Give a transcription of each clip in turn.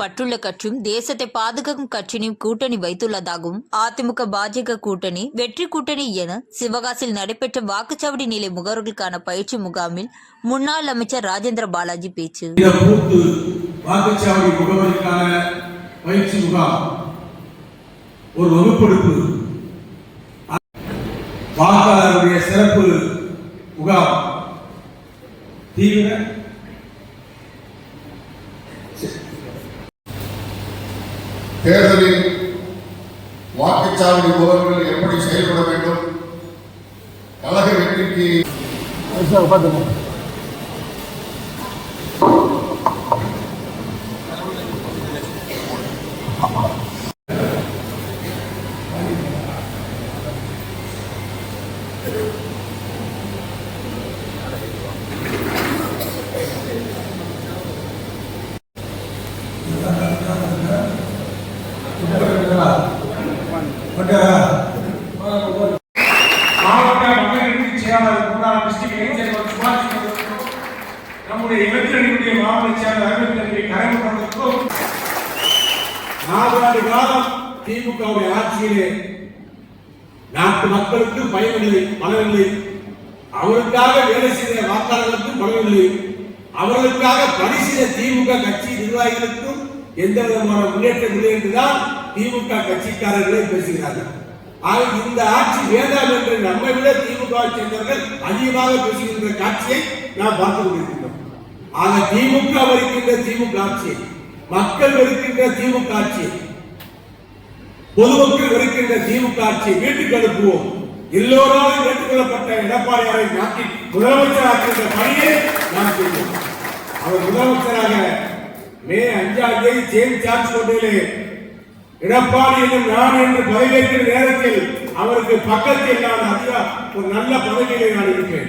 பற்றுள்ள கட்சியும் தேசத்தை பாதுகாக்கும் கட்சியினையும் கூட்டணி வைத்துள்ளதாகவும் அதிமுக பாஜக கூட்டணி வெற்றி கூட்டணி என சிவகாசியில் நடைபெற்ற வாக்குச்சாவடி நிலை முகவர்களுக்கான பயிற்சி முகாமில் முன்னாள் அமைச்சர் ராஜேந்திர பாலாஜி பேச்சு. வாக்குச்சாவடி பயிற்சி முகாம் ஒரு வகுப்பெடுப்பு. வாக்காளருடைய சிறப்பு முகாம். தீவிர தேர்தலில் வாக்குச்சாவடி முகவர்கள் எப்படி செயல்பட வேண்டும்? கழக வெற்றிக்கு நாலாண்டு காலம் திமுகவுடைய ஆட்சியிலே நாட்டு மக்களுக்கு பயனில்லை பலனில்லை அவருக்காக வேலை செய்த வாக்காளர்களுக்கும் பலனில்லை அவர்களுக்காக பணி செய்த திமுக கட்சி நிர்வாகிகளுக்கும் எந்த விதமான முன்னேற்றம் இல்லை என்றுதான் திமுக கட்சிக்காரர்களே பேசுகிறார்கள். ஆக இந்த ஆட்சி வேண்டாம் என்று நம்மை விட திமுக சேர்ந்தவர்கள் அதிகமாக பேசுகின்ற காட்சியை நாம் பார்த்து கொண்டிருக்கின்றோம். ஆக திமுக வருகின்ற திமுக ஆட்சி மக்கள் வெறுக்கின்ற திமுக ஆட்சி பொதுமக்கள் வருகின்ற திமுக ஆட்சி வீட்டுக்கு அனுப்புவோம். எல்லோராலும் ஏற்றுக்கொள்ளப்பட்ட எடப்பாடியாரை நாட்டின் முதலமைச்சர் ஆக்கின்ற பணியை நாம் செய்வோம் அவர் முதலமைச்சராக மே அஞ்சாம் தேதி ஜேம்ஸ் சார்ஜ் கோட்டையிலே எடப்பாடி என்னும் நான் என்று பதவியேற்கிற நேரத்தில் அவருக்கு பக்கத்தில் நான் அதிக ஒரு நல்ல பதவியிலே நான் இருக்கேன்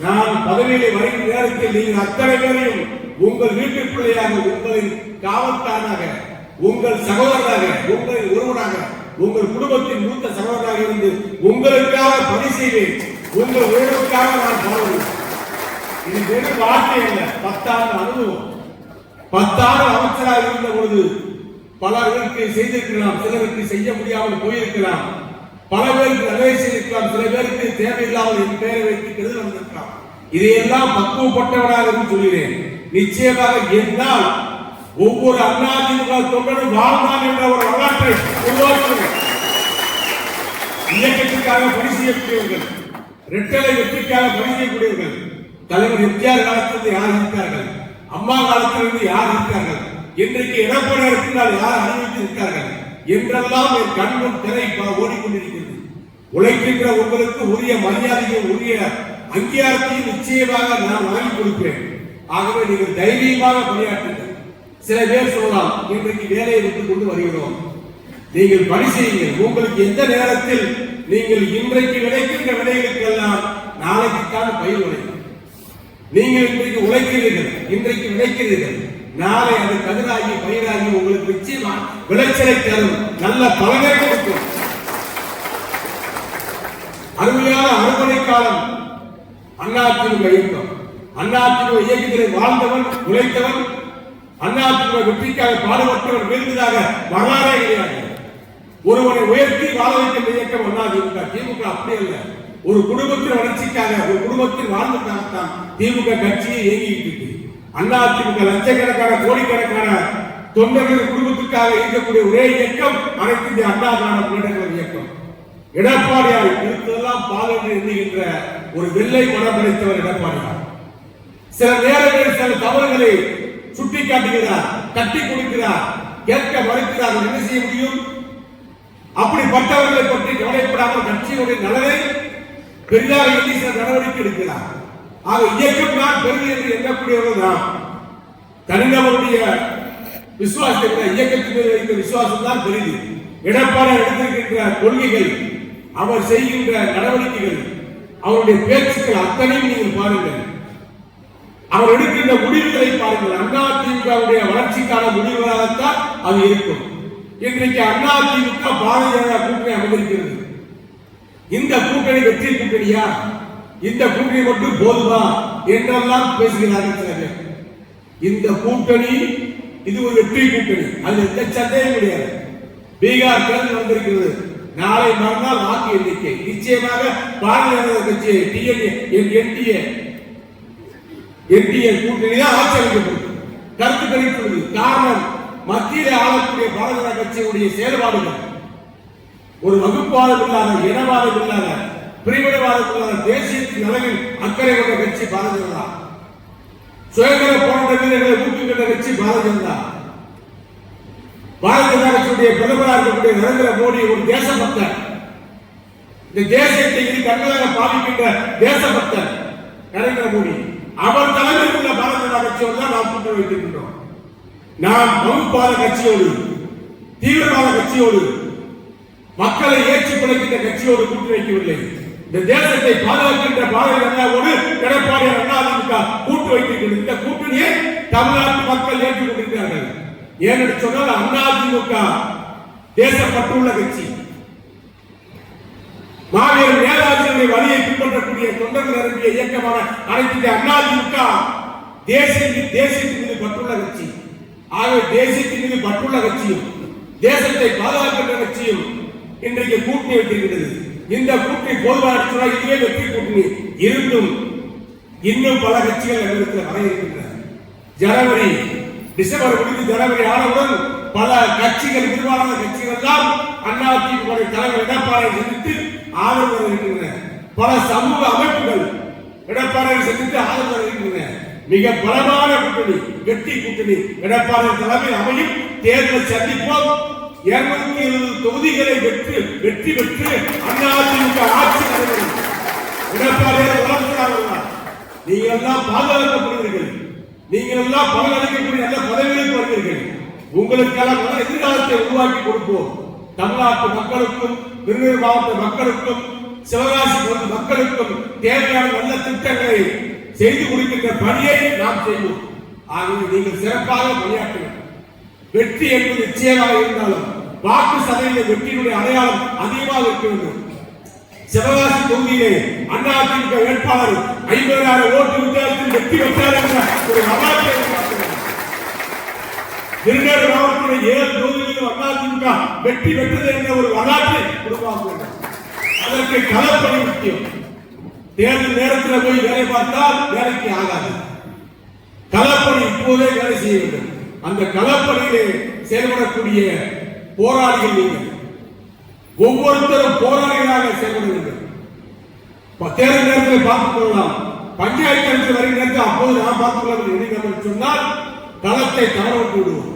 நான் பதவியிலே வருகிற நேரத்தில் நீங்கள் அத்தனை பேரையும் உங்கள் வீட்டு பிள்ளையாக உங்களின் காவல்தானாக உங்கள் சகோதரராக உங்களின் ஒருவனாக உங்கள் குடும்பத்தின் மூத்த சகோதரராக இருந்து உங்களுக்காக பணி செய்வேன். உங்கள் உறவுக்காக நான் பாடுவேன் இது வெறும் வார்த்தை அல்ல பத்தாண்டு அனுபவம். பத்தாண்டு அமைச்சராக இருந்த பொழுது பலருக்கு செய்திருக்கலாம் சிலருக்கு செய்ய முடியாமல் போயிருக்கலாம். பல பேருக்கு நல்லதை செய்திருக்கலாம் சில பேருக்கு தேவையில்லாமல் என் பெயரை வைத்து கெடுதல் வந்திருக்கலாம். இதையெல்லாம் பக்குவப்பட்டவராக சொல்கிறேன். நிச்சயமாக என்னால் ஒவ்வொரு அதிமுக தொண்டரும் வாழ்ந்தான் என்ற ஒரு வரலாற்றை உருவாக்குகிறேன் இயக்கத்திற்காக பணி செய்யக்கூடியவர்கள் ரெட்டலை வெற்றிக்காக பணி செய்யக்கூடியவர்கள் தலைவர் எம்ஜிஆர் காலத்திலிருந்து யார் இருக்கிறார்கள் அம்மா காலத்திலிருந்து யார் இருக்கிறார்கள் இன்றைக்கு எடப்பாடி இருக்கிறால் யார் அனுமதி இருக்கிறார்கள் என்றெல்லாம் என் கண்முன் திரை ஓடிக்கொண்டிருக்கிறது. உழைக்கின்ற உங்களுக்கு உரிய மரியாதையும் உரிய அங்கீகாரத்தையும் நிச்சயமாக நான் வழங்கி கொடுப்பேன் ஆகவே நீங்கள் தைரியமாக பணியாற்றுங்கள். சில பேர் சொல்லலாம் இன்றைக்கு வேலையை விட்டுக் கொண்டு வருகிறோம். நீங்கள் பணி செய்யுங்கள். உங்களுக்கு எந்த நேரத்தில் நீங்கள் இன்றைக்கு விளைக்கின்ற விலைகளுக்கெல்லாம் நாளைக்குத்தான் பயிர் விளையும் நீங்கள் இன்றைக்கு உழைக்கிறீர்கள் இன்றைக்கு விளைக்கிறீர்கள். நாளை அது கதிராகி பயிராகி உங்களுக்கு நிச்சயமா விளைச்சலை தரும். நல்ல பலனை கொடுக்கும். அருமையான அறுவடை காலம் அதிமுக இயக்கம் அதிமுக இயக்கத்திலே வாழ்ந்தவன் உழைத்தவன் அதிமுக வெற்றிக்காக பாடுபட்டவன் வீழ்ந்ததாக வரலாறே கிடையாது. ஒருவனை உயர்த்தி வாழ வைக்கின்ற இயக்கம் அதிமுக திமுக அப்படி அல்ல. ஒரு குடும்பத்தின் வளர்ச்சிக்காக ஒரு குடும்பத்தின் வாழ்வுக்காகத்தான் திமுக கட்சியை இயங்கிட்டு இருக்கு. திமுக லட்சக்கணக்கான கோடிக்கணக்கான தொண்டர்கள் குடும்பத்துக்காக இயக்கக்கூடிய ஒரே இயக்கம் அனைத்து இந்திய அண்ணா திராவிட முன்னேற்ற இயக்கம். எடப்பாடியார் இருப்பதெல்லாம் பால் என்று எண்ணுகின்ற ஒரு வெள்ளை மனம் படைத்தவர் எடப்பாடியார். சில நேரங்களில் சில தவறுகளை சுட்டி காட்டுகிறார் கட்டி கொடுக்கிறார் கேட்க மறுக்கிறார் என்ன செய்ய முடியும்? அப்படிப்பட்டவர்களை பற்றி கவலைப்படாமல் கட்சியுடைய நலனை பெரிதாக எண்ணி சில நடவடிக்கை எடுக்கிறார். ஆக இயக்கம் தான் பெருமை என்று எண்ணக்கூடியவர்கள் தான் தனிநபருடைய விசுவாசத்தை இயக்கத்தின் மீது வைத்த விசுவாசம் தான் பெரிது. எடப்பாடி எடுத்திருக்கின்ற கொள்கைகள் அவர் செய்கின்ற நடவடிக்கைகள் அவருடைய பேச்சுக்கள் அத்தனையும் நீங்கள் பாருங்கள். அவர் எடுக்கின்ற முடிவுகளை பாருங்கள். அண்ணா திமுகவுடைய வளர்ச்சிக்கான முடிவுகளாகத்தான் அது இருக்கும். இன்றைக்கு அண்ணா திமுக பாரதிய ஜனதா கூட்டணி அமைந்திருக்கிறது. இந்த கூட்டணி வெற்றி கூட்டணியா? இந்த கூட்டணி மட்டும் போதுமா? என்றெல்லாம் பேசுகிறார்கள் சில பேர் இந்த கூட்டணி இது ஒரு வெற்றி கூட்டணி. அது எந்த சந்தேகம் கிடையாது. பீகார் தேர்தல் வந்திருக்கிறது. நாளை மறுநாள் வாக்கு எண்ணிக்கை. நிச்சயமாக பாரதிய ஜனதா கட்சி டிஎன்ஏ என்டிஏ என்டிஏ கூட்டணி தான் ஆட்சி அமைக்கப்படும் கருத்து கணிப்புள்ளது காரணம் மத்தியிலே ஆளக்கூடிய பாரதிய ஜனதா கட்சியுடைய செயல்பாடுகள். ஒரு வகுப்பாளர் இல்லாத இனவாதம் இல்லாத பிரிவினவாதம் இல்லாத தேசியத்தின் நலனில் அக்கறை கொண்ட கட்சி பாரதிய ஜனதா. சுயநல போராட்ட வீரர்களை ஊக்குவிக்கின்ற கட்சி பாரதிய ஜனதா. பாரதிய ஜனதா கட்சியுடைய பிரதமராக இருக்கக்கூடிய நரேந்திர மோடி ஒரு தேசபக்தர். இந்த தேசத்தை இனி கண்களாக பாதிக்கின்ற தேசபக்தர் நரேந்திர மோடி. அவர் தலைமையில் உள்ள பாரதிய ஜனதா கட்சியோடு தான் நாம் கூட்டணி வைத்திருக்கின்றோம் நாம் வகுப்பாத கட்சியோடு தீவிரவாத கட்சியோடு மக்களை ஏற்றி பிழைக்கின்ற கட்சியோடு கூட்டு வைக்கவில்லை. இந்த தேசத்தை பாதுகாக்கின்ற பாரதிய ஜனதாவோடு எடப்பாடி அதிமுக கூட்டு வைத்திருக்கிறது இந்த கூட்டணியை தமிழ்நாட்டு மக்கள் ஏற்றுக் கொண்டிருக்கிறார்கள். ஏனென்று சொன்னால் அதிமுக தேசப்பட்டுள்ள கட்சி. மாவீரர் நேதாஜியுடைய வழியை பின்பற்றக்கூடிய தொண்டர்கள் நிரம்பிய இயக்கமான அனைத்து இந்திய அண்ணா திமுக தேசிய தேசியத்தின் மீது பற்றுள்ள கட்சி ஆகவே தேசியத்தின் மீது பற்றுள்ள கட்சியும் தேசத்தை பாதுகாக்கின்ற கட்சியும் இன்றைக்கு கூட்டணி வைத்திருக்கிறது இந்த கூட்டணி பொதுவாக இதுவே வெற்றி கூட்டணி. இருந்தும் இன்னும் பல கட்சிகள் எங்களுக்கு வர இருக்கின்றன. ஜனவரி டிசம்பர் முடிந்து ஜனவரி ஆனவுடன் பல கட்சிகள் நிர்வாக கட்சிகள் எல்லாம் அதிமுக தலைவர் எடப்பாடியை சந்தித்து ஆதரவு தர இருக்கின்றன பல சமூக அமைப்புகள் எடப்பாடியை சந்தித்து ஆதரவு தர இருக்கின்றன மிக பலமான கூட்டணி வெற்றி கூட்டணி எடப்பாடி தலைமை அமையும். தேர்தல் சந்திப்போம். இருநூத்தி எழுபது தொகுதிகளை வெற்றி வெற்றி பெற்று அதிமுக ஆட்சி நடைபெறும் எடப்பாடியார் வளர்க்கிறார்கள்? நீங்கள் எல்லாம் பாதுகாக்கப்படுவீர்கள். நீங்கள் எல்லாம் பலனளிக்கக்கூடிய நல்ல பதவிகளுக்கு வருவீர்கள். உங்களுக்கெல்லாம் நல்ல எதிர்காலத்தை உருவாக்கி கொடுப்போம். தமிழ்நாட்டு மக்களுக்கும் திருநெல்வேலி மாவட்ட மக்களுக்கும் சிவகாசி மக்களுக்கும் தேவையான நல்ல திட்டங்களை செய்து கொடுக்கின்ற பணியை நாம் செய்வோம். ஆகவே நீங்கள் சிறப்பாக பணியாற்றுங்கள். வெற்றி என்பது நிச்சயமாக இருந்தாலும் வாக்கு சதவீத வெற்றியினுடைய அடையாளம் அதிகமாக இருக்க வேண்டும். சிவகாசி தொகுதியிலே அதிமுக வேட்பாளர் ஐம்பதாயிரம் ஓட்டு வித்தியாசத்தில் வெற்றி பெற்றார் என்ற ஒரு வரலாற்றை உருவாக்குகிறார். மாவட்டத்தில் ஏழு தொகுதிகளிலும் அதிமுக வெற்றி பெற்றது என்ற ஒரு வரலாற்றை உருவாக்க அதற்கு களப்பணி முக்கியம். தேர்தல் நேரத்தில் போய் வேலை பார்த்தால் வேலைக்கு ஆகாது. களப்பணி இப்போதே வேலை செய்ய வேண்டும். அந்த களப்பணியிலே செயல்படக்கூடிய போராளிகள் நீங்கள். ஒவ்வொருத்தரும் போராளிகளாக செயல்பட வேண்டும். தேர்தல் நேரத்தில் பார்த்துக் கொள்ளலாம். பஞ்சாயத்து வருகிற நேரத்தில் அப்போது நான் பார்த்துக் கொள்ள சொன்னால் தளத்தை தவற விடுவோம்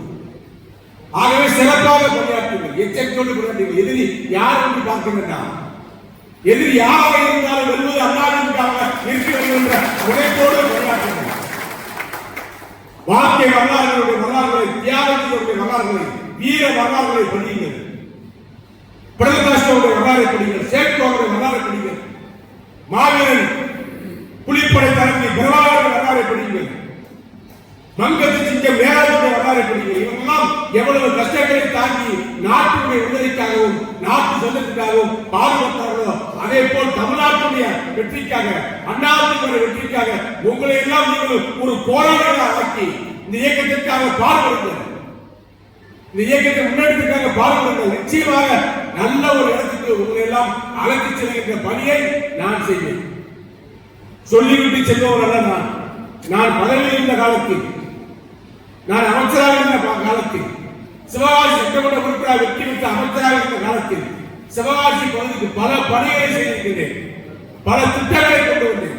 ஆகவே சிறப்பாக கொண்டாடுங்கள். எச்சரிக்கையோடு கொண்டாடுங்கள். எதிரி யார் என்று பார்க்க வேண்டாம் எதிரி யாராக இருந்தாலும் வெல்வது அண்ணாதிமுகவாக இருக்கிறது என்ற உழைப்போடு கொண்டாடுங்கள். வாழ்க்கை வரலாறுகளுடைய வரலாறுகளை தியாகத்தினுடைய வரலாறுகளை வீர வரலாறுகளை படியுங்கள். பிரதமருடைய வரலாறு படியுங்கள். சேட்கோவுடைய வரலாறு படியுங்கள். மாவீரன் புலிப்படை தரப்பி பிரபாகரன் வரலாறு படியுங்கள். மங்கத்து சிங்கம் வேளாண்மை வரலாறை இவங்கெல்லாம் எவ்வளவு கஷ்டங்களை தாங்கி நாட்டுடைய விடுதலைக்காகவும் நாட்டு சொந்தத்துக்காகவும் பாடுபட்டார்களோ அதே போல் தமிழ்நாட்டுடைய வெற்றிக்காக அண்ணாதிமுக வெற்றிக்காக உங்களை எல்லாம் நீங்கள் ஒரு போராளிகளாக ஆக்கி இந்த இயக்கத்திற்காக பாடுபடுங்கள். இந்த இயக்கத்தை முன்னெடுத்துக்காக பாடுபடுங்கள். நிச்சயமாக நல்ல ஒரு இடத்துக்கு உங்களை எல்லாம் அழைத்து செல்கின்ற பணியை நான் செய்வேன். சொல்லிவிட்டு செல்பவர்கள் அல்ல நான். நான் பதவியில் இருந்த காலத்தில் நான் அமைச்சராக இருந்த காலத்தில் சிவகாசி சட்டமன்ற உறுப்பினர் வெற்றி பெற்ற அமைச்சராக இருந்த காலத்தில் சிவகாசி பகுதிக்கு பல பணிகளை செய்திருக்கிறேன் பல திட்டங்களை கொண்டு வந்தேன்.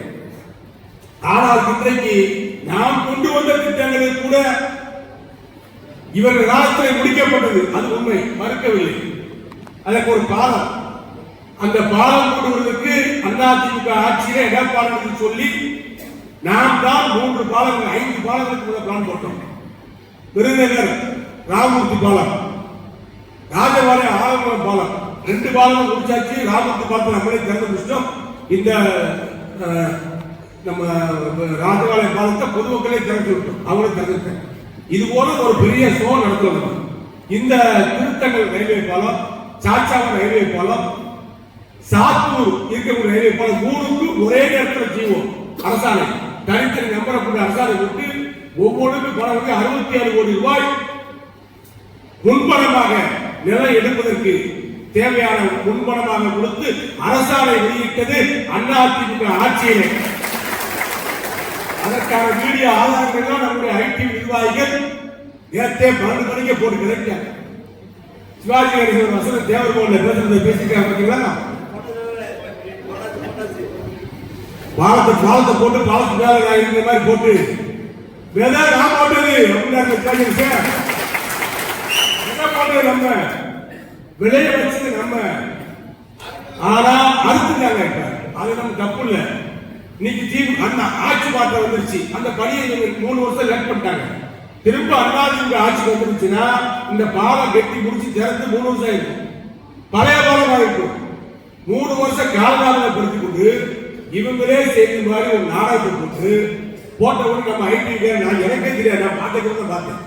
ஆனால் இன்றைக்கு நாம் கொண்டு வந்த திட்டங்களில் கூட இவர்கள் காலத்தில் முடிக்கப்பட்டது அது உண்மை. மறுக்கவில்லை. அதற்கு ஒரு பாலம். அந்த பாலம் கொண்டு அதிமுக ஆட்சியில எடப்பாடி சொல்லி நாம் தான் மூன்று பாலங்கள் ஐந்து பாலங்களுக்கு பிளான் போட்டோம். விருதுநகர் ராமூர்த்தி பாலம். ராஜபாளையம் ஆலங்குளம் பாலம். ரெண்டு பாலமும் முடிச்சாச்சு. ராமூர்த்தி பாலத்தை நம்மளே திறந்து முடிச்சிட்டோம். இந்த நம்ம ராஜபாளையம் பாலத்தை பொதுமக்களே திறந்து விட்டோம். அவங்களே திறந்துட்டேன் இது போல ஒரு பெரிய ஷோ நடத்தணும் இந்த திருத்தங்கள் ரயில்வே பாலம் சாச்சாவரம் ரயில்வே பாலம் சாத்தூர் இருக்கக்கூடிய ரயில்வே பாலம் மூணுக்கும் ஒரே நேரத்தில் செய்வோம் அரசாணை. தனித்தனி நம்பரை கொண்டு அரசாணை விட்டு ஒவ்வொன்றுக்கும் பணம் அறுபத்தி ஆறு கோடி ரூபாய் முன்பணமாக நிலம் எடுப்பதற்கு தேவையான முன்பணமாக கொடுத்து அரசாணை வெளியிட்டது அதிமுக ஆட்சியிலே. அதற்கான வீடியோ ஆதாரங்கள்லாம் நம்முடைய ஐடி நிர்வாகிகள் நேரத்தே பன்னெண்டு மணிக்கு போட்டு கிடைக்காங்க சிவாஜி கணேசன் வசன தேவர் போல பேசுறதை பேசிக்கிறாங்க பார்த்தீங்களா பாலத்தை பாலத்தை போட்டு பாலத்து மேல இருக்கிற மாதிரி போட்டு வேதா நான் போட்டது அப்படின்னாரு சிவாஜி கணேசன். என்ன போட்டது நம்ம விளைய வச்சது நம்ம ஆனா அறுத்துட்டாங்க இப்ப. அது நம்ம தப்பு இல்ல. இன்னைக்கு தீவு அந்த ஆட்சி மாற்றம் வந்துருச்சு. அந்த பணியை நீங்க மூணு வருஷம் லேட் பண்ணிட்டாங்க. திரும்ப அண்ணாதிமுக ஆட்சி வந்துருச்சுன்னா இந்த பாலம் கெட்டி முடிச்சு திறந்து மூணு வருஷம் ஆயிருக்கும் பழைய பாலமா இருக்கும் மூணு வருஷம் காலதாமதப்படுத்தி கொண்டு இவங்களே செய்த மாதிரி ஒரு நாடகத்தை போட்டு போட்ட நம்ம ஐடி நான் எனக்கே தெரியாது நான் பார்த்துக்கிறத பார்த்தேன்.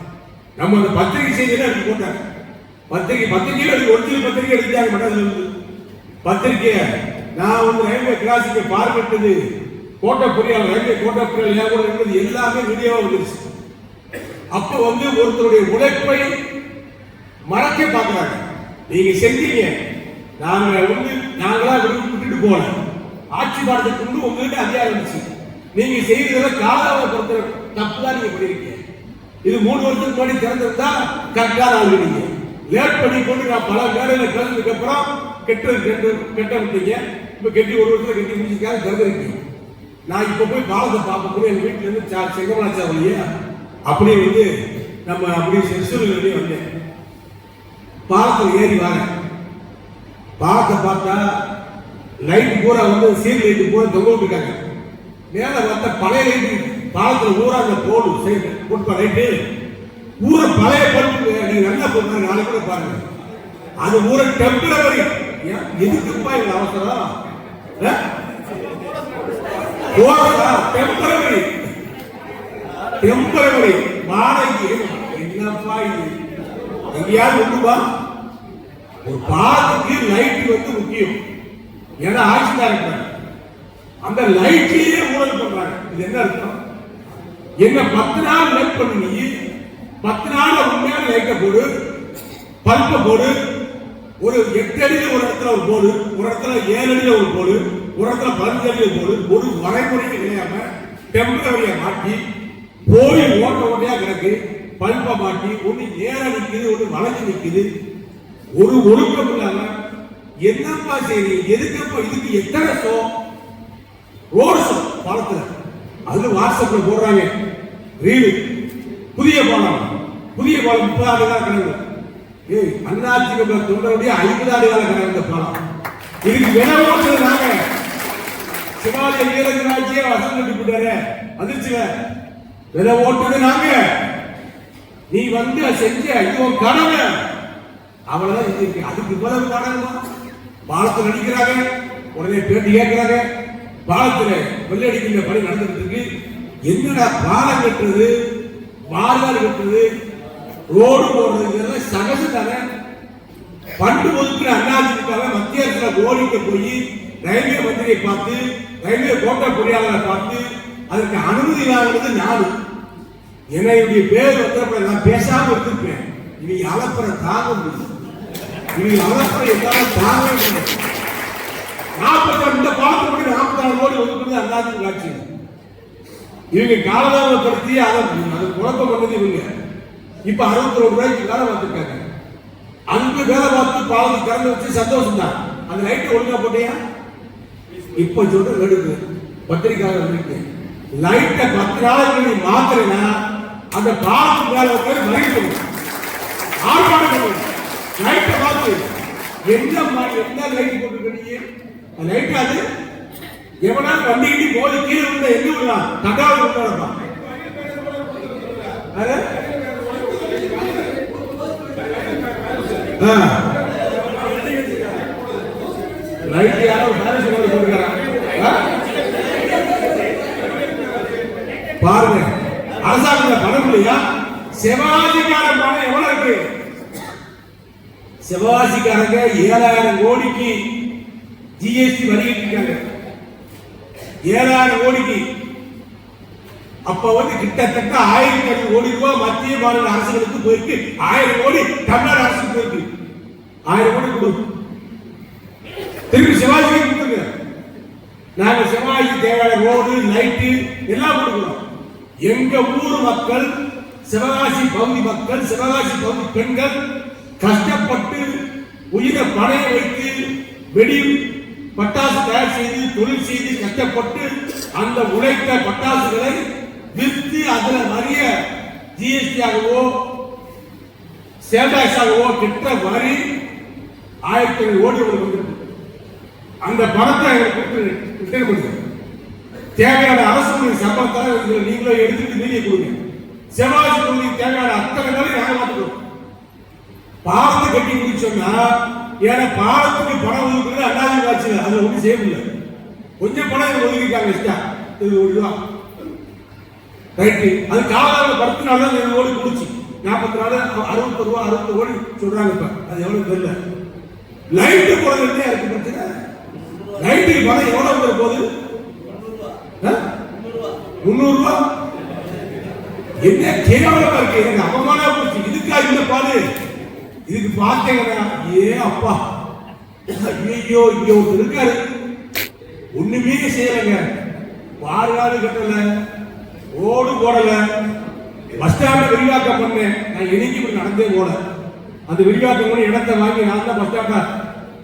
நம்ம அந்த பத்திரிகை செய்தியில அது போட்டாங்க. பத்திரிகை பத்திரிகையில எடுத்து ஒரிஜினல் பத்திரிகை எடுத்தாங்க மட்டும் இருந்து. நான் வந்து ரயில்வே கிராசிக்கு பார்வையிட்டது கோட்டை பொறியாளர் ரயில்வே கோட்டை பொறியாளர் ஏன் எல்லாமே வீடியோவாக வந்துருச்சு. அப்போ வந்து ஒருத்தருடைய உழைப்பை மறக்க பார்க்குறாங்க. நீங்க செஞ்சீங்க. நாங்கள் வந்து நாங்களாம் விட்டுட்டு போல ஆட்சி பாடத்துக்கு கொண்டு உங்ககிட்ட அதிகாரம் இருந்துச்சு நீங்க செய்யறதுல காலாவப்படுத்துற தப்பு தான் நீங்க பண்ணிருக்கீங்க. இது மூணு வருஷத்துக்கு முன்னாடி திறந்திருந்தா கரெக்டா ஆளுவீங்க லேட் பண்ணி கொண்டு நான் பல மேடையில கலந்ததுக்கு அப்புறம் கெட்டு கெட்ட கெட்ட விட்டீங்க. இப்ப கெட்டி ஒரு வருஷத்துல கெட்டி முடிச்சுக்காக திறந்திருக்கீங்க. நான் இப்ப போய் பாலத்தை பார்க்க எங்க வீட்டுல இருந்து சா- செங்கமலாச்சா வழியே அப்படியே வந்து நம்ம அப்படியே சென்சூரில் வந்தேன். பாலத்தில் ஏறி வரேன். பாலத்தை பார்த்தா லைட் பூரா வந்து சீர் லைட்டு பூரா தொங்க விட்டுருக்காங்க. மேல வந்த பழைய லைட்டு பாலத்தில் ஊரா அந்த போடு சைடு போட்டு லைட்டு ஊர பழைய போட்டு நீங்க என்ன போடுறாங்க நாளைக்கு கூட பாருங்க. அது ஊர டெம்பரவரி எதுக்குப்பா இந்த அவசரம்? போறதா? டெம்பரவரி டெம்பரவரி வாடகை என்னப்பா இது? எங்கேயாவது ஒண்ணுப்பா ஒரு பாலத்துக்கு லைட் வந்து முக்கியம். ஏன்னா ஆட்சிக்காரங்க அந்த லைட்லயே ஊழல் பண்றாங்க. இது என்ன அர்த்தம்? என்ன பத்து நாள் லைட் பண்ணி பத்து நாள் உண்மையான லைட்டை போடு பல்ப போடு ஒரு எட்டு அடியில் ஒரு இடத்துல ஒரு போடு ஒரு இடத்துல ஏழு அடியில் ஒரு போடு ஒரு இடத்துல பதினஞ்சு அடியில் போடு ஒரு வரைமுறைக்கு கிடையாம டெம்பரவரியா மாட்டி போய் ஓட்ட ஓட்டையா கிடக்கு பல்ப மாட்டி ஒன்று நேரா நிற்குது ஒன்று வளைஞ்சு நிற்குது ஒரு ஒழுக்கம் இல்லாம என்னப்பா சரி எதுக்கப்பா இதுக்கு எத்தனை ஷோ ரோட்ஸ் ஷோ அது வாட்ஸ்அப்பில் வாட்ஸ்அப்ல போடுறாங்க. ரீலு. புதிய பாலம். புதிய பாலம் முப்பது ஆண்டு கால கனவு. ஏய் அண்ணாதிமுக தொண்டருடைய ஐம்பது ஆண்டு கால கனவு இந்த பாலம். இதுக்கு விலை ஓட்டுறது நாங்க சிவாஜி வீரராஜ்யே வசம் கட்டி போட்டாரு. அதிர்ச்சியில விலை ஓட்டுறது நாங்க. நீ வந்து செஞ்ச ஐயோ உன் கடமை அவ்வளவுதான் இருக்கு. அதுக்கு இவ்வளவு கடமை பாலத்தில் நடிக்கிறாங்க. உடனே பேட்டி கேட்கிறாங்க. பாலத்தில் வெள்ளடிக்கின்ற பணி நடந்துட்டு என்னடா பாலம் கட்டுறது? வாரியால் கட்டுறது? ரோடு போடுறது? இதெல்லாம் சகஜம் தானே பண்டு ஒதுக்கிற அண்ணாதிமுக மத்திய அரசுல ஓடிட்டு போய் ரயில்வே மந்திரியை பார்த்து ரயில்வே கோட்டை பொறியாளரை பார்த்து அதற்கு அனுமதி வாங்கினது நாடு என்னுடைய பேர் வந்தப்ப நான் பேசாம இருந்திருப்பேன் இவங்க அலப்பற தாங்க முடியும் இவங்க அலப்பற எல்லாரும் தாங்க முடியும் நாற்பத்தி இந்த பாலத்தை படி நாற்பத்தி நாலு கோடி ஒதுக்குறது அண்ணாதிமுக ஆட்சி. இவங்க காலதாமதப்படுத்தி அதை அது குழப்பம் பண்ணது இவங்க. இப்ப அறுபத்தி ரெண்டு ரூபாய்க்கு வேலை பார்த்துருக்காங்க. அங்கு வேலை பார்த்து பாலத்தை திறந்து வச்சு சந்தோஷம் தான் அந்த லைட்டை ஒழுங்கா போட்டியா? இப்ப சொல்ற எடுக்கு பத்திரிக்கையாளர் இருக்கு லைட்டை பத்து நாளைக்கு நீ அந்த பாலத்துக்கு மேல உட்காந்து மறைக்கணும் ஆர்ப்பாட்டம் பண்ணணும் லைட்டை பார்த்து என்ன மா- என்ன லைட் போட்டுருக்கீங்க நைட் லைட் அது எவனால வண்டி கிட்டி போய் கீழே விழுந்த எங்க விடலாம் தட்டாவது விட்டாடப்பா லைட் யாரோ மேரேஜ் பண்ணி கொடுக்குறாங்க பாருங்க. அரசாங்கத்துல பணம் இல்லையா? சிவாஜிக்கார பணம் எவ்வளவு இருக்கு? செவாசிக்காரங்க ஏழாயிரம் கோடிக்கு ஜிஎஸ்டி வரி கட்டிருக்காங்க ஏழாயிரம் கோடிக்கு அப்ப வந்து கிட்டத்தட்ட ஆயிரத்தி ஐநூறு கோடி ரூபாய் மத்திய மாநில அரசுகளுக்கு போயிருக்கு. ஆயிரம் கோடி தமிழ்நாடு அரசுக்கு போயிருக்கு. ஆயிரம் கோடி கொடு. திருப்பி சிவாஜிக்கு கொடுத்துருங்க. நாங்க சிவாஜி தேவையான ரோடு லைட்டு எல்லாம் கொடுக்குறோம். எங்க ஊர் மக்கள் சிவகாசி பகுதி மக்கள் சிவகாசி பகுதி பெண்கள் கஷ்டப்பட்டு உயிரை பணைய வைத்து வெடி பட்டாசு தயார் செய்து தொழில் செய்து கஷ்டப்பட்டு அந்த உழைத்த பட்டாசுகளை விற்று அதில் நிறைய ஜிஎஸ்டியாகவோ சேல்டாக்ஸாகவோ கிட்ட வரி ஆயிரத்தி ஐநூறு கோடி வந்திருக்கு அந்த பணத்தை கொடுத்து ரிட்டர்ன் பண்ணுங்க தேவையான அரசு சம்பளத்தை நீங்களே எடுத்துட்டு மீதியை கொடுங்க. செவ்வாய் தேவையான அத்தனை நாளையும் நாங்கள் பார்த்துக்கிறோம். பாலத்தை கட்டி முடிச்சோம்னா ஏன்னா பாலத்துக்கு பணம் ஒதுக்குறது அண்ணாதிமுக ஆட்சியில். அதில் ஒன்றும் செய்ய முடியல கொஞ்சம் பணம் இதுல ஒதுக்கிருக்காங்க எக்ஸ்ட்ரா இது ஒரு ரூபா. ரைட்டு அது காலாவில் பத்து நாள் தான் ஏழு கோடி குடிச்சு. நாற்பத்தி நாலு அறுபத்தி ரூபா அறுபது கோடி சொல்றாங்க இப்போ. அது எவ்வளோ தெரியல. லைட்டு போடுறது இருக்கு பிரச்சனை. லைட்டுக்கு பணம் எவ்வளோ வந்துட போகுது? ஆ? முந்நூறு ரூபா. என்ன கேவலமா இருக்கு? எனக்கு அவமானமா போச்சு. இதுக்கா இந்த பாடு? இதுக்கு பார்த்தீங்கன்னா ஏ அப்பா. ஐயோ இங்க ஒருத்தர் இருக்காரு ஒண்ணுமே செய்யலைங்க. பாதுகாடு கட்டல. ரோடு போடல. பஸ் ஸ்டாண்ட் விரிவாக்கம் பண்ணேன். நான் இணைக்கு இப்படி நடந்தே போல. அந்த விரிவாக்கம் பண்ணி இடத்தை வாங்கி நான் தான் பஸ் ஸ்டாண்டா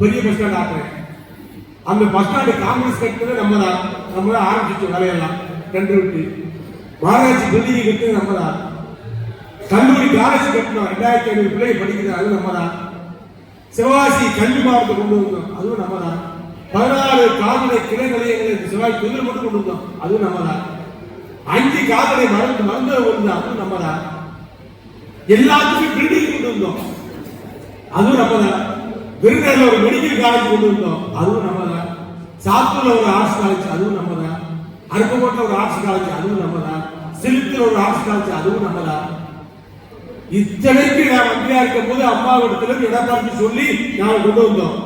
பெரிய பஸ் ஸ்டாண்ட் ஆக்குறேன். அந்த பஸ் ஸ்டாண்டு காங்கிரஸ் கட்டுறது நம்ம தான் நம்ம தான் ஆரம்பிச்சு வேலையெல்லாம். டெண்டர் விட்டு. மாநகராட்சி பில்டிங் கட்டுறது நம்ம தான் கல்லூரி காலேஜ் கட்டணும். ரெண்டாயிரத்தி ஐநூறு பிள்ளை படிக்கிறது அது நம்ம தான் சிவகாசி கல்வி மாவட்டத்தை கொண்டு வந்தோம். அதுவும் நம்ம தான் பதினாறு கால்நடை கிளை நிலையங்களை இந்த தொழில் மட்டும் கொண்டு வந்தோம். அதுவும் நம்ம தான் அஞ்சு கால்நடை மருந்து மருந்து கொண்டு அதுவும் நம்ம தான் எல்லாத்துக்கும் பில்டிங் கொண்டு வந்தோம். அதுவும் நம்ம தான் விருதுநகர்ல ஒரு மெடிக்கல் காலேஜ் கொண்டு வந்தோம். அதுவும் நம்ம தான் சாத்தூர்ல ஒரு ஆர்ட்ஸ் காலேஜ் அதுவும் நம்ம தான் அருப்புக்கோட்டில் ஒரு ஆர்ட்ஸ் காலேஜ் அதுவும் நம்ம தான் சிலுத்தில் ஒரு ஆர்ட்ஸ் காலேஜ் அதுவும் நம்ம தான் இத்தனைக்கு நான் மந்திரியா இருக்கும் போது அம்மாவிடத்துல எடப்பாடி சொல்லி நான் கொண்டு வந்தோம்.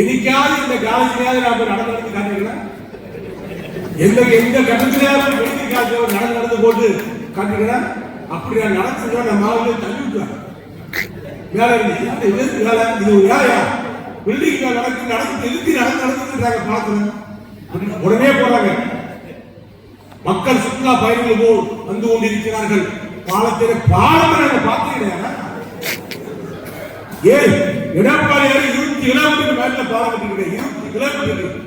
என்னைக்காவது இந்த காலேஜ்லயாவது நாம நடந்து நடந்து காட்டுறீங்களா? எந்த எந்த கட்டத்திலேயாவது மெடிக்கல் காலேஜ் நடந்து நடந்து போட்டு காட்டுறீங்களா? அப்படி நான் நடந்துதான் நம்ம மாவுல தள்ளி விட்டுறாங்க. வேலை இருந்து அது வேலை? இது ஒரு வேலையா? பில்டிங் வேலை நடக்கு நடந்து எழுதி நடந்து நடந்துருக்காங்க பாலத்துல? உடனே போறாங்க. மக்கள் சுற்றுலா பயணிகள் போல் வந்து கொண்டிருக்கிறார்கள். பாலத்தில பாலத்தை நாங்க பார்த்தீங்கன்னா ஏன் எடப்பாடியார் இருபத்தி கிலோமீட்டர் மேல பாலம் கட்டிக்கிறேன் இருபத்தி கிலோமீட்டர்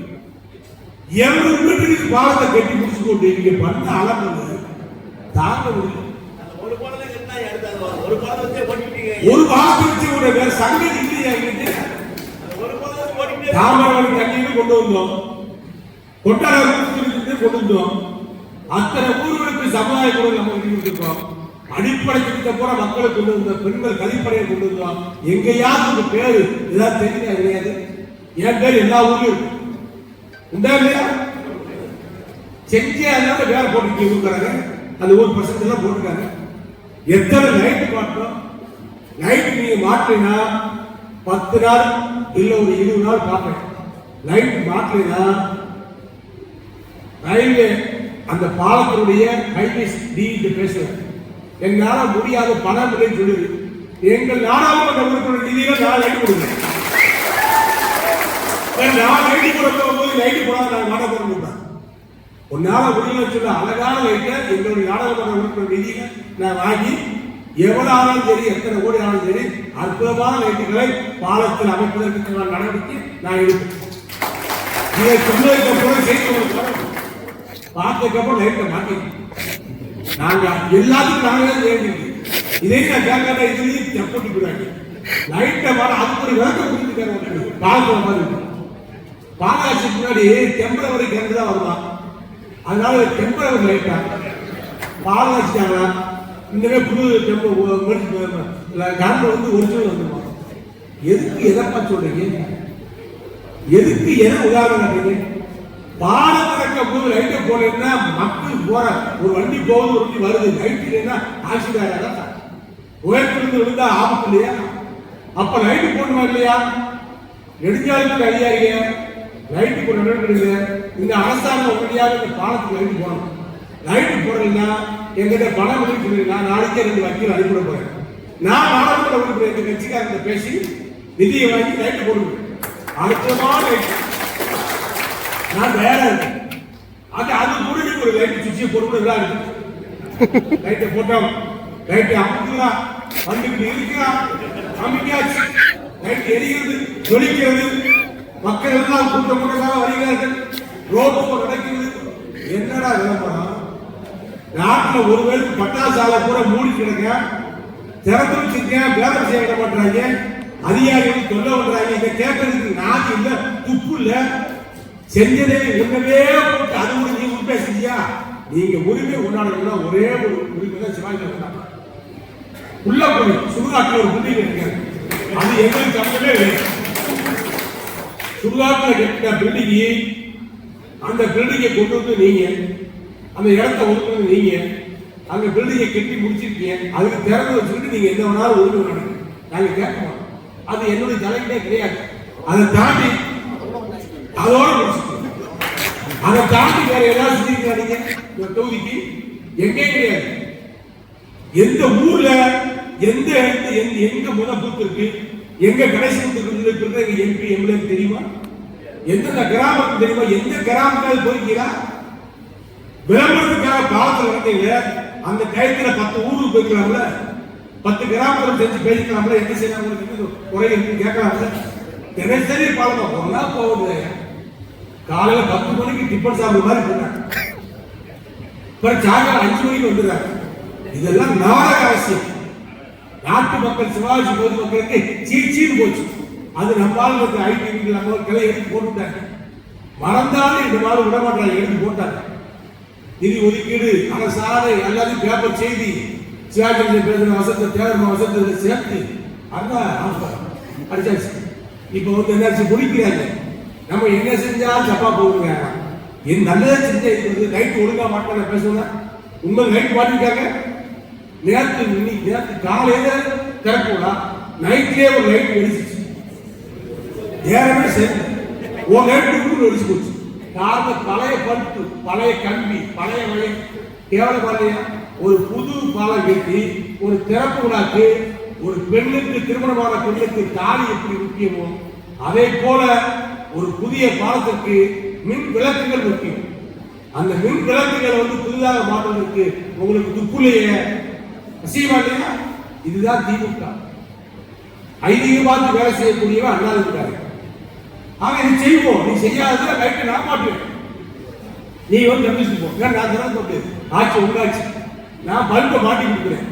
இருநூறு மீட்டருக்கு பாலத்தை கட்டி முடிச்சு கொண்டு இங்க பண்ண அளவு தாங்க முடியல. ஒரு பாலத்தை ஒரு வேற சங்கதி இல்லையா தாமரவரம் தண்ணீர் கொண்டு வந்தோம். கொட்டாரத்திலிருந்து கொண்டு வந்தோம். அத்தனை ஊர்களுக்கு சமுதாய நம்ம கொடுத்துருக்கோம் அடிப்படை திட்டத்தை பூரா மக்களை கொண்டு வந்த பெண்கள் கழிப்படையை கொண்டு வந்தோம் எங்கேயாவது உங்க பேரு ஏதாவது தெரியுமா கிடையாது என் பேர் எல்லா ஊர்லயும் இருக்கு. உண்டா இல்லையா? செஞ்சே அதனால வேற போட்டு ஊருக்காரங்க. அந்த ஊர் பசங்க எல்லாம் போட்டுருக்காங்க. எத்தனை லைட் மாற்றோம் லைட் நீங்க மாற்றினா பத்து நாள் இல்ல ஒரு இருபது நாள் பார்ப்பேன். லைட் மாற்றினா ரயில்வே அந்த பாலத்தினுடைய ஹைவே டி பேசுறேன் என்னால முடியாத பணம் இல்லைன்னு சொல்லுது எங்கள் நாடாளுமன்ற உறுப்பினர் நிதியில நான் லைட் கொடுங்க நான் லைட் போட போகும்போது லைட் போடாத நான் வாடகை போட மாட்டேன். உன்னால முடியல சொல்ல. அழகான லைட்டை எங்களுடைய நாடாளுமன்ற உறுப்பினர் நிதியில நான் வாங்கி எவ்வளவு ஆனாலும் சரி எத்தனை கோடி ஆனாலும் சரி அற்புதமான லைட்டுகளை பாலத்தில் அமைப்பதற்கு நான் நடவடிக்கை நான் எடுப்பேன். இதை சொன்னதுக்கு அப்புறம் செய்தி உங்களுக்கு வரும். பார்த்ததுக்கு லைட்டை மாட்டி நாங்க எல்லாத்துக்கும் நாங்களே வேண்டியது இதே நான் கேட்காத இதுலயும் தப்பட்டு போயிடாங்க லைட்டை மாற அதுக்கு ஒரு விளக்கம் கொடுத்துருக்காரு பாலத்தில் மாதிரி பாலாட்சி முன்னாடி டெம்பரவரி கரண்ட் தான் வருவான் அதனால டெம்பரவரி லைட்டா பால் வச்சுட்டாங்க புது டெம்பர் கரண்ட் வந்து ஒரிஜினல் வந்துருவான் எதுக்கு எதப்பா சொல்றீங்க? எதுக்கு என உதாரணம் காட்டுறீங்க பாலம் திறக்க போது லைட்டை போடலைன்னா மக்கள் போற ஒரு வண்டி போகுது ஒரு வண்டி வருது. லைட் இல்லைன்னா ஆக்சிடென்ட் தான் உயரத்திலிருந்து விழுந்தா ஆபத்து இல்லையா? அப்ப லைட்டு போடணுமா இல்லையா? நெடுஞ்சாலைக்கு இல்லையா? லைட்டு போடணும் இந்த அரசாங்கம் உடனடியாக இந்த பாலத்துக்கு லைட்டு போகணும் லைட்டு போடலைன்னா எங்கிட்ட பணம் கொடுத்து நான் நாளைக்கே ரெண்டு வக்கீல் அனுப்பிட போறேன். நான் நாடாளுமன்ற உறுப்பினர் எங்க கட்சிக்காரங்க பேசி நிதியை வாங்கி லைட்டு போடுவேன் அழுத்தமான லைட்டு நான் வேற இருக்கேன் அது அது கூட. ஒரு லைட் சுவிட்சை போடுறதா இருக்கு லைட்டை போட்டோம். லைட்டை அமுக்குறான் வந்துகிட்டு இருக்கிறான் அமைக்காச்சு லைட் எரிகிறது ஜொலிக்கிறது. மக்கள் எல்லாம் கூட்டம் கூட்டமாக வருகிறார்கள். ரோடு நடக்கிறது. என்னடா விளம்பரம்? நாட்டுல ஒருவேளை பட்டாசு ஆலை கூட மூடி கிடக்க திறந்து வச்சிருக்கேன் வேலை செய்ய விட மாட்டாங்க அதிகாரிகள் சொல்ல விடுறாங்க இதை கேட்கறதுக்கு நாக்கு இல்ல துப்பு இல்ல. செஞ்சதே உண்மையே போட்டு அது கூட நீ உண்மை செஞ்சியா? நீங்க உரிமை கொண்டாடணும்னா ஒரே ஒரு உரிமை தான் சிவாஜி கொண்டாடுறாங்க உள்ள போய் சுடுகாட்டுல ஒரு புள்ளி இருக்காங்க அது எங்களுக்கு சம்பந்தமே இல்லை. சுடுகாட்டுல கட்டின பில்டிங்கை அந்த பில்டிங்கை கொண்டு வந்து நீங்க அந்த இடத்த ஒதுக்குறது நீங்க அந்த பில்டிங்கை கட்டி முடிச்சிருக்கீங்க. அதுக்கு திறந்து வச்சுக்கிட்டு நீங்க எந்த வேணாலும் ஒதுக்க வேணாம் நாங்க கேட்க மாட்டோம் அது என்னுடைய தலைக்கிட்டே கிடையாது. அதை தாண்டி அதோட அதை தாண்டி வேற ஏதாவது செஞ்சிருக்காங்க இந்த தொகுதிக்கு எங்கே கிடையாது. எந்த ஊர்ல எந்த இடத்துல எங்க முத பூத்து இருக்கு எங்க கடைசி பூத்து எங்க எம்பி எம்எல்ஏ தெரியுமா? எந்தெந்த கிராமத்துக்கு தெரியுமா? எந்த கிராமத்தில் போயிருக்கீங்களா? விளம்பரத்துக்காக காலத்தில் வந்தீங்க அந்த டயத்துல பத்து ஊருக்கு போய்க்கலாம்ல பத்து கிராமத்தில் செஞ்சு பேசிக்கலாம்ல? என்ன செய்யலாம் குறை இருக்குன்னு கேட்கலாம்ல? தினசரி பாலம் போனா போகுது. காலையில பத்து மணிக்கு டிஃபன் சாப்பிடுற மாதிரி போனாங்க அப்புறம் சாயங்காலம் அஞ்சு மணிக்கு வந்துடுறாங்க. இதெல்லாம் நாடக அரசியல் நாட்டு மக்கள் சிவாஜி பொது மக்களுக்கு சீச்சின்னு போச்சு. அது நம்மால் வந்து ஐடி நம்ம கிளை எடுத்து போட்டுட்டாங்க. மறந்தாலும் இந்த மாதிரி விடமாட்டாங்க எடுத்து போட்டாங்க. நிதி ஒதுக்கீடு அரசாணை எல்லாத்தையும் பேப்பர் செய்தி சிவாஜி கணேசன் பேசுற வசந்த தேவர் வசந்த சேர்த்து அதான் அடிச்சாச்சு. இப்போ வந்து என்னாச்சு முடிக்கிறாங்க. நம்ம என்ன செஞ்சாலும் தப்பா போகுங்க என் நல்லதை செஞ்சா இது நைட் ஒழுங்கா மாட்டேன் பேசுவேன் உங்க நைட் பாட்டிருக்காங்க நேற்று இன்னைக்கு நேற்று காலையில திறக்கூடா நைட்லயே ஒரு லைட் வெடிச்சிச்சு. நேரமே சரி உன் லைட் கூட வெடிச்சு போச்சு. காரணம் பழைய பருப்பு பழைய கல்வி பழைய வழி கேவல பாலையா ஒரு புது பாலம் கட்டி ஒரு திறப்பு விழாக்கு ஒரு பெண்ணுக்கு திருமணமான பெண்ணுக்கு தாலி எப்படி முக்கியமோ அதே போல ஒரு புதிய பாலத்திற்கு மின் விளக்குகள் முக்கியம். அந்த மின் விளக்குகளை வந்து புதிதாக மாற்றுவதற்கு உங்களுக்கு துப்புலையே அசியமா இல்லையா? இதுதான் திமுக ஐதீக பார்த்து வேலை செய்யக்கூடியவன் அண்ணா இருக்காரு ஆக இது செய்வோம். நீ செய்யாததை ரைட்டு நான் மாட்டுவேன் நீ வந்து கமிஷன் போ. ஏன் நான் திறந்து போட்டு ஆட்சி உண்டாச்சு. நான் பல்பை மாட்டி கொடுக்குறேன்.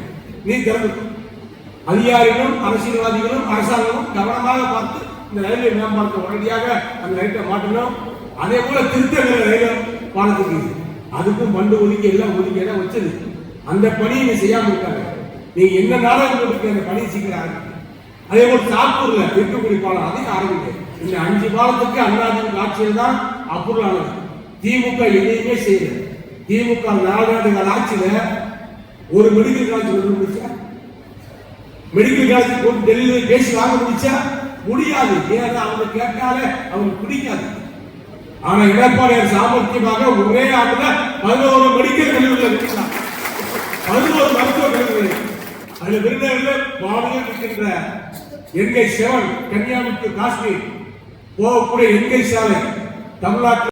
நீ திறந்து அதிகாரிகளும் அரசியல்வாதிகளும் அரசாங்கமும் கவனமாக பார்த்து இந்த ரயில்வே மேம்பாலத்தை உடனடியாக அந்த லைட்டை மாட்டணும் அதே போல திருத்தங்கிற ரயில்வே பாலத்துக்கு. அதுக்கும் பண்டு ஒதுக்கி எல்லாம் ஒதுக்கி எல்லாம் வச்சது அந்த பணியை நீ செய்யாமல் இருக்காங்க நீங்க என்ன நாளும் உங்களுக்கு அந்த பணியை சீக்கிரம் ஆரம்பிங்க அதே போல சாத்தூர்ல இருக்கக்கூடிய பாலம் அதையும் ஆரம்பிங்க இந்த அஞ்சு பாலத்துக்கு அண்ணாதிமுக ஆட்சியில் தான் அப்பொருளானது திமுக எதையுமே செய்யல. திமுக நாலு ஆட்சியில ஒரு மெடிக்கல் காலேஜ் கொண்டு முடிச்சா மெடிக்கல் காலேஜ் போட்டு டெல்லியில் பேசி வாங்க முடிச்சா முடியாது. ஏன்னா அவங்க கேட்டாலே அவங்களுக்கு பிடிக்காது ஆனா எடப்பாடியார் சாமர்த்தியமாக ஒரே ஆண்டுல பதினோரு மெடிக்கல் கல்லூரிகள் இருக்கிறார் பதினோரு மருத்துவ கல்லூரி அதுல விருதுநகர்ல மாநிலம் இருக்கின்ற எங்கை சிவன் கன்னியாகுமரி காஷ்மீர். போகக்கூடிய எங்கை சாலை தமிழ்நாட்டில்